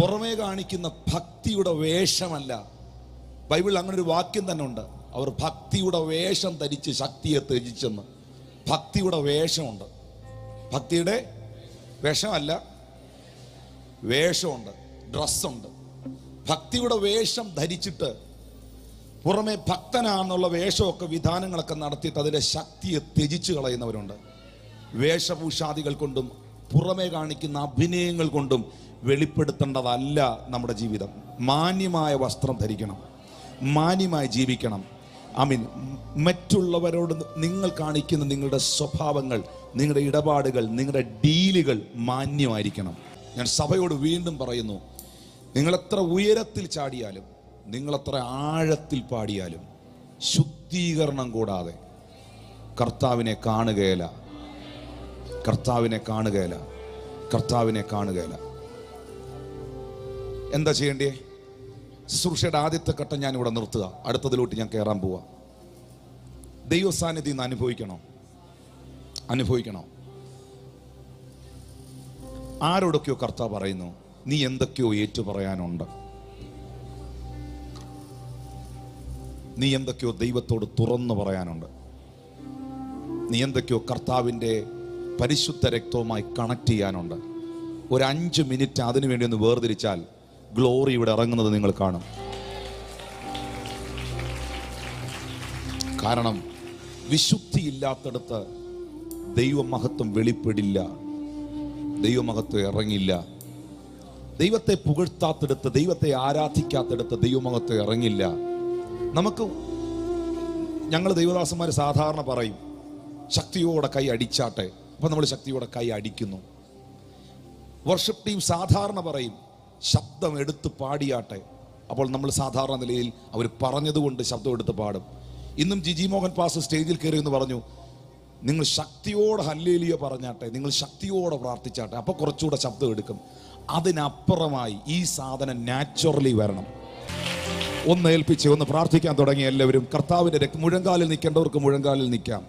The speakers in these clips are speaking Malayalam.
പുറമേ കാണിക്കുന്ന ഭക്തിയുടെ വേഷമല്ല. ബൈബിളിൽ അങ്ങനെ ഒരു വാക്യം തന്നെ ഉണ്ട്. അവർ ഭക്തിയുടെ വേഷം ധരിച്ച് ശക്തിയെ ത്യജിച്ചെന്ന്. ഭക്തിയുടെ വേഷമുണ്ട്. ഭക്തിയുടെ വേഷമല്ല. വേഷമുണ്ട്. ഡ്രസ്സുണ്ട്. ഭക്തിയുടെ വേഷം ധരിച്ചിട്ട് പുറമെ ഭക്തനാണെന്നുള്ള വേഷമൊക്കെ വിധാനങ്ങളൊക്കെ നടത്തിയിട്ട് അതിന്റെ ശക്തിയെ ത്യജിച്ചു കളയുന്നവരുണ്ട്. വേഷഭൂഷാദികൾ കൊണ്ടും പുറമെ കാണിക്കുന്ന അഭിനയങ്ങൾ കൊണ്ടും വെളിപ്പെടുത്തേണ്ടതല്ല നമ്മുടെ ജീവിതം. മാന്യമായ വസ്ത്രം ധരിക്കണം. മാന്യമായി ജീവിക്കണം. ഐ മീൻ മറ്റുള്ളവരോട് നിങ്ങൾ കാണിക്കുന്ന നിങ്ങളുടെ സ്വഭാവങ്ങൾ നിങ്ങളുടെ ഇടപാടുകൾ നിങ്ങളുടെ ഡീലുകൾ മാന്യമായിരിക്കണം. ഞാൻ സഭയോട് വീണ്ടും പറയുന്നു നിങ്ങളെത്ര ഉയരത്തിൽ ചാടിയാലും നിങ്ങളെത്ര ആഴത്തിൽ പാടിയാലും ശുദ്ധീകരണം കൂടാതെ കർത്താവിനെ കാണുകയില്ല. കർത്താവിനെ കാണുകയില്ല. കർത്താവിനെ കാണുകയില്ല. എന്താ ചെയ്യേണ്ടേ? ശുശ്രൂഷയുടെ ആദ്യത്തെ ഘട്ടം ഞാൻ ഇവിടെ നിർത്തുക. അടുത്തതിലോട്ട് ഞാൻ കയറാൻ പോവാ. ദൈവസാന്നിധ്യം ഇന്ന് അനുഭവിക്കണോ? അനുഭവിക്കണോ? ആരോടൊക്കെയോ കർത്താവ് പറയുന്നു നീ എന്തൊക്കെയോ ഏറ്റു പറയാനുണ്ട് നീ എന്തൊക്കെയോ ദൈവത്തോട് തുറന്നു പറയാനുണ്ട്. നീ എന്തൊക്കെയോ കർത്താവിന്റെ പരിശുദ്ധ രക്തവുമായി കണക്ട് ചെയ്യാനുണ്ട്. ഒരു അഞ്ച് മിനിറ്റ് അതിനു വേണ്ടി ഒന്ന് വേർതിരിച്ചാൽ ഗ്ലോറി ഇവിടെ ഇറങ്ങുന്നത് നിങ്ങൾ കാണും. കാരണം വിശുദ്ധി ഇല്ലാത്തടത്ത് ദൈവമഹത്വം വെളിപ്പെടില്ല. ദൈവമഹത്വം ഇറങ്ങില്ല. ദൈവത്തെ പുകഴ്ത്താത്തെടുത്ത് ദൈവത്തെ ആരാധിക്കാത്തെടുത്ത് ദൈവമഹത്വം ഇറങ്ങില്ല. നമുക്ക് ഞങ്ങൾ ദൈവദാസന്മാർ സാധാരണ പറയും ശക്തിയോടെ കൈ അടിച്ചാട്ടെ. അപ്പം നമ്മൾ ശക്തിയോടെ കൈ അടിക്കുന്നു. വർഷപ്പ് ടീം സാധാരണ പറയും ശബ്ദം എടുത്ത് പാടിയാട്ടെ. അപ്പോൾ നമ്മൾ സാധാരണ നിലയിൽ അവർ പറഞ്ഞതുകൊണ്ട് ശബ്ദം എടുത്ത് പാടും. ഇന്നും ജിജി മോഹൻ പാസ് സ്റ്റേജിൽ കയറി എന്ന് പറഞ്ഞു നിങ്ങൾ ശക്തിയോടെ ഹല്ലേലിയ പറഞ്ഞാട്ടെ നിങ്ങൾ ശക്തിയോടെ പ്രാർത്ഥിച്ചാട്ടെ അപ്പോൾ കുറച്ചുകൂടെ ശബ്ദം എടുക്കും അതിനപ്പുറമായി ഈ സാധനം നാച്ചുറലി വരണം. ഒന്ന് ഏൽപ്പിച്ച് ഒന്ന് പ്രാർത്ഥിക്കാൻ തുടങ്ങി എല്ലാവരും കർത്താവിന്റെ രക്തം മുഴങ്കാലിൽ നിൽക്കേണ്ടവർക്ക് മുഴങ്കാലിൽ നിൽക്കാം.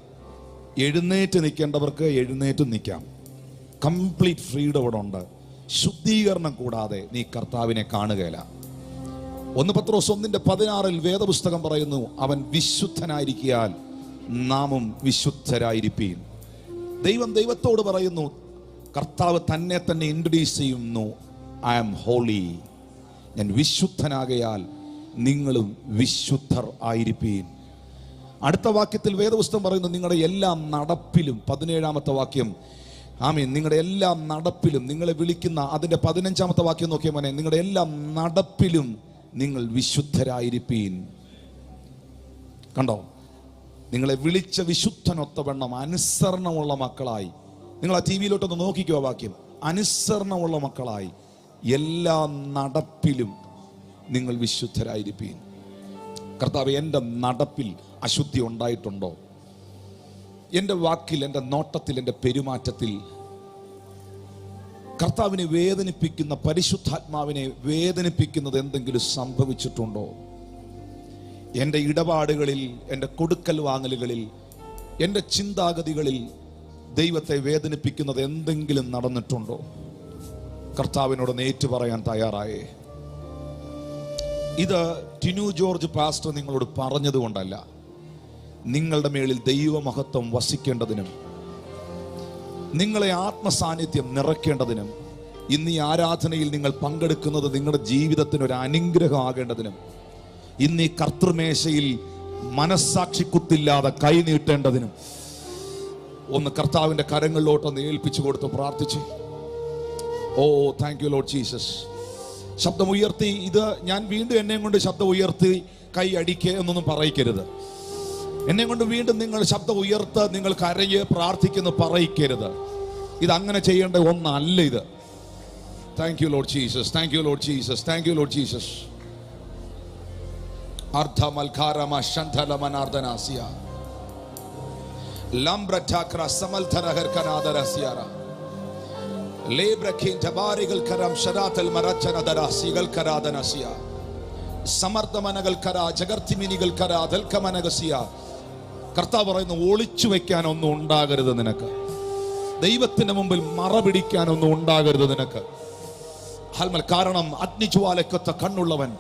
എഴുന്നേറ്റ് നിൽക്കേണ്ടവർക്ക് എഴുന്നേറ്റ് നിൽക്കാം. കംപ്ലീറ്റ് ഫ്രീഡം ഇവിടെ ഉണ്ട് ശുദ്ധീകരണം കൂടാതെ നീ കർത്താവിനെ കാണുകയില്ല. ഒന്ന് പത്രോസ് ഒന്നിന്റെ പതിനാറിൽ വേദപുസ്തകം പറയുന്നു അവൻ വിശുദ്ധനായിരിക്കാൻ നാമും വിശുദ്ധരായിരിപ്പീൻ. ദൈവം ദൈവത്തോട് പറയുന്നു കർത്താവ് തന്നെ തന്നെ ഇൻട്രൊഡ്യൂസ് ചെയ്യുന്നു ഐ ആം ഹോളി ഞാൻ വിശുദ്ധനാകയാൽ നിങ്ങളും വിശുദ്ധർ ആയിരിപ്പീൻ. അടുത്ത വാക്യത്തിൽ വേദപുസ്തകം പറയുന്നു നിങ്ങളുടെ എല്ലാ നടപ്പിലും. പതിനേഴാമത്തെ വാക്യം ആമീൻ. നിങ്ങളുടെ എല്ലാ നടപ്പിലും നിങ്ങളെ വിളിക്കുന്ന അതിന്റെ പതിനഞ്ചാമത്തെ വാക്യം നോക്കിയ മോനെ. നിങ്ങളുടെ എല്ലാ നടപ്പിലും നിങ്ങൾ വിശുദ്ധരായിരിക്കീൻ കണ്ടോ? നിങ്ങളെ വിളിച്ച വിശുദ്ധനൊത്തവണ്ണം അനുസരണമുള്ള മക്കളായി. നിങ്ങൾ ആ ടി വിയിലോട്ടൊന്ന് നോക്കിക്കോ വാക്യം. അനുസരണമുള്ള മക്കളായി. എല്ലാ നടപ്പിലും നിങ്ങൾ വിശുദ്ധരായിരിക്കീൻ കർത്താവ് എന്റെ നടപ്പിൽ അശുദ്ധി ഉണ്ടായിട്ടുണ്ടോ? എന്റെ വാക്കിൽ എന്റെ നോട്ടത്തിൽ എന്റെ പെരുമാറ്റത്തിൽ കർത്താവിനെ വേദനിപ്പിക്കുന്ന പരിശുദ്ധാത്മാവിനെ വേദനിപ്പിക്കുന്നത് എന്തെങ്കിലും സംഭവിച്ചിട്ടുണ്ടോ? എന്റെ ഇടപാടുകളിൽ എന്റെ കൊടുക്കൽ വാങ്ങലുകളിൽ എന്റെ ചിന്താഗതികളിൽ ദൈവത്തെ വേദനിപ്പിക്കുന്നത് എന്തെങ്കിലും നടന്നിട്ടുണ്ടോ? കർത്താവിനോട് നേറ്റു പറയാൻ തയ്യാറായേ. ഇത് ടിനു ജോർജ് പാസ്റ്റർ നിങ്ങളോട് പറഞ്ഞതുകൊണ്ടല്ല. നിങ്ങളുടെ മേളിൽ ദൈവമഹത്വം വസിക്കേണ്ടതിനും നിങ്ങളെ ആത്മസാന്നിധ്യം നിറയ്ക്കേണ്ടതിനും ഇന്ന് ഈ ആരാധനയിൽ നിങ്ങൾ പങ്കെടുക്കുന്നത് നിങ്ങളുടെ ജീവിതത്തിന് ഒരു അനുഗ്രഹം ആകേണ്ടതിനും ഇന്ന് ഈ കർത്തൃമേശയിൽ മനസ്സാക്ഷി കുത്തില്ലാതെ കൈ നീട്ടേണ്ടതിനും ഒന്ന് കർത്താവിന്റെ കരങ്ങളിലോട്ടൊന്ന് ഏൽപ്പിച്ചു കൊടുത്ത് പ്രാർത്ഥിച്ച്. Oh thank you lord Jesus ശബ്ദം ഉയർത്തി ഇത് ഞാൻ വീണ്ടും എന്നെ കൊണ്ട് ശബ്ദം ഉയർത്തി കൈ അടിക്കുക എന്നൊന്നും പറയിക്കരുത്. എന്നെ കൊണ്ട് വീണ്ടും നിങ്ങൾ ശബ്ദം ഉയർത്ത് നിങ്ങൾ കരഞ്ഞ് പ്രാർത്ഥിക്കുന്നു പറയിക്കരുത്. ഇത് അങ്ങനെ ചെയ്യേണ്ട ഒന്നല്ല ഇത്. Thank you lord Jesus thank you lord Jesus thank you lord Jesus സമർദ്ദമനകൾ ജഗർത്തിമിനികൾ കർത്താവ് പറയുന്നു ഒളിച്ചു വെക്കാൻ ഒന്നും ഉണ്ടാകരുത് നിനക്ക്. ദൈവത്തിന്റെ മുമ്പിൽ മറ പിടിക്കാനൊന്നും ഉണ്ടാകരുത് നിനക്ക്. ഹൽമൽ കാരണം അഗ്നിജ്വാലക്കൊത്ത കണ്ണുള്ളവൻ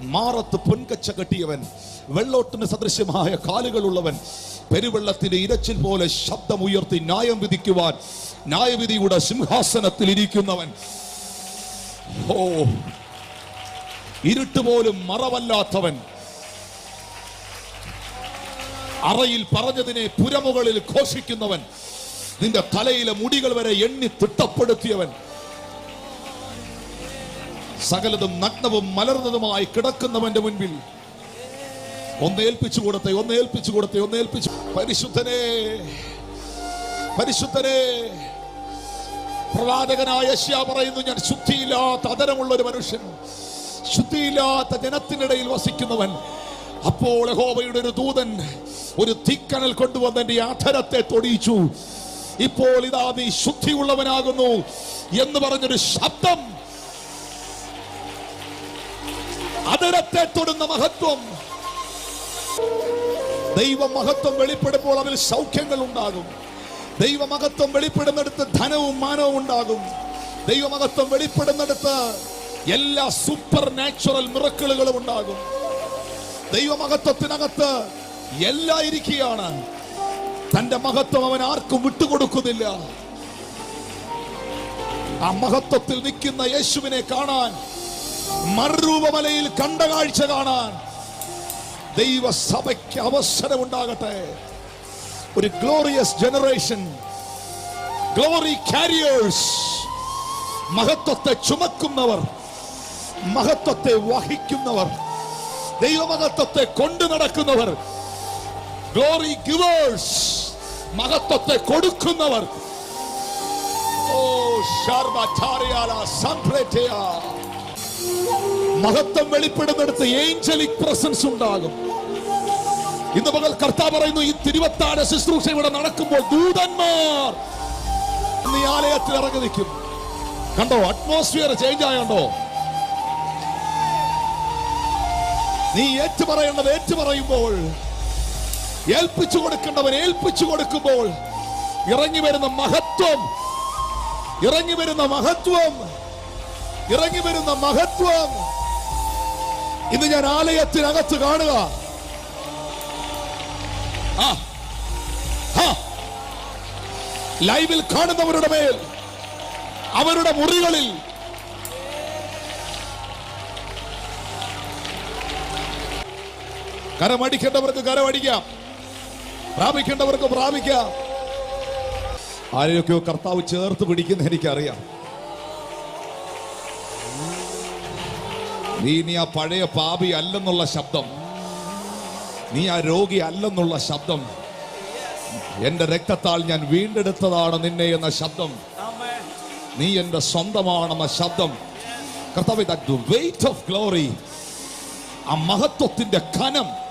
മാറത്ത് പൊൻകച്ച കെട്ടിയവൻ വെള്ളോട്ടിന് സദൃശ്യമായ കാലുകളുള്ളവൻ പെരുവെള്ളത്തിന്റെ ഇരച്ചിൽ പോലെ ശബ്ദമുയർത്തി ന്യായം വിധിക്കുവാൻ ന്യായവിധിയുടെ സിംഹാസനത്തിൽ ഇരിക്കുന്നവൻ. ഓ ഇരുട്ട് പോലും മറവല്ലാത്തവൻ. അറയിൽ പറഞ്ഞതിനെ പുരമുകളിൽ ഘോഷിക്കുന്നവൻ നിന്റെ തലയിലെ മുടികൾ വരെ എണ്ണി തിട്ടപ്പെടുത്തിയവൻ. സകലതും നഗ്നവും മലർന്നതുമായി കിടക്കുന്നവന്റെ മുൻപിൽ. ഒന്ന് ഏൽപ്പിച്ചു കൊടുത്തെ ഒന്ന് ഏൽപ്പിച്ചു കൊടുത്തെ ഒന്ന് ഏൽപ്പിച്ചു പരിശുദ്ധനെ പരിശുദ്ധനെ. പ്രവാചകനായ യശ്യ പറയുന്നു ഞാൻ ശുദ്ധിയില്ലാത്ത അതരമുള്ള ഒരു മനുഷ്യൻ. ശുദ്ധിയില്ലാത്ത ജനത്തിനിടയിൽ വസിക്കുന്നവൻ. അപ്പോൾ യഹോവയുടെ ഒരു ദൂതൻ ഒരു തിക്കണൽ കൊണ്ടുവന്ന് എന്റെ അധരത്തെ തൊടിയിച്ചു. ഇപ്പോൾ ഇതാ നീ ശുദ്ധിയുള്ളവനാകുന്നു എന്ന് പറഞ്ഞൊരു ശബ്ദം. അതരത്തെ തൊടുന്ന മഹത്വം. ദൈവ മഹത്വം വെളിപ്പെടുമ്പോൾ അതിൽ സൗഖ്യങ്ങൾ ഉണ്ടാകും. ദൈവ മഹത്വം വെളിപ്പെടുന്നിടത്ത് ധനവും മാനവും ഉണ്ടാകും. ദൈവമഹത്വം വെളിപ്പെടുന്നിടത്ത് എല്ലാ സൂപ്പർ നാച്ചുറൽ മിറക്കിളുകളും ഉണ്ടാകും. ദൈവമഹത്വത്തിനകത്ത് എല്ലാം ഇരിക്കുകയാണ് തന്റെ മഹത്വം അവൻ ആർക്കും വിട്ടുകൊടുക്കുന്നില്ല. ആ മഹത്വത്തിൽ നിൽക്കുന്ന യേശുവിനെ കാണാൻ മറുരൂപമലയിൽ കണ്ട കാഴ്ച കാണാൻ ദൈവസഭയ്ക്ക് അവസരം ഉണ്ടാകട്ടെ ഒരു ഗ്ലോറിയസ് ജനറേഷൻ ഗ്ലോറി കാരിയേഴ്സ് മഹത്വത്തെ ചുമക്കുന്നവർ മഹത്വത്തെ വഹിക്കുന്നവർ. ദൈവമഹത്വത്തെ കൊണ്ടു നടക്കുന്നവർ. ഗ്ലോറി ഗിവേഴ്സ് മഹത്വത്തെ കൊടുക്കുന്നവർ. ഓ മഹത്വം വെളിപ്പെടുന്നിടത്ത് ഏഞ്ചലിക് പ്രസൻസ് ഉണ്ടാകും. ഇന്ന് പകൽ കർത്താവ് പറയുന്നു ഈ തിരുവത്താഴ ശുശ്രൂഷ ഇവിടെ നടക്കുമ്പോൾ ദൂതന്മാർ ഈ ആലയത്തിൽ ഇറങ്ങി നിൽക്കും. കണ്ടോ അറ്റ്മോസ്ഫിയർ ചേഞ്ച് ആയണ്ടോ? നീ ഏറ്റു പറയേണ്ടത് ഏറ്റു പറയുമ്പോൾ ഏൽപ്പിച്ചു കൊടുക്കേണ്ടവൻ ഏൽപ്പിച്ചു കൊടുക്കുമ്പോൾ ഇറങ്ങി വരുന്ന മഹത്വം ഇറങ്ങി വരുന്ന മഹത്വം ഇറങ്ങി വരുന്ന മഹത്വം ഇന്ന് ഞാൻ ആലയത്തിനകത്ത് കാണുക. ലൈവിൽ കാണുന്നവരുടെ മേൽ അവരുടെ മുറികളിൽ കരമടിക്കേണ്ടവർക്ക് കരമടിക്കാം. പ്രാപിക്കേണ്ടവർക്ക് പ്രാപിക്കാം. ആരെയൊക്കെയോ കർത്താവ് ചേർത്ത് പിടിക്കുന്ന എനിക്കറിയാം. നീ നീ ആ പഴയ പാപി അല്ലെന്നുള്ള ശബ്ദം. നീ ആ രോഗി അല്ലെന്നുള്ള ശബ്ദം. എന്റെ രക്തത്താൽ ഞാൻ വീണ്ടെടുത്തതാണ് നിന്നെ എന്ന ശബ്ദം. നീ എന്റെ സ്വന്തമാണെന്ന ശബ്ദം. കർത്താവ് വെയിറ്റ് ഓഫ് ഗ്ലോറി ആ മഹത്വത്തിന്റെ ഖനം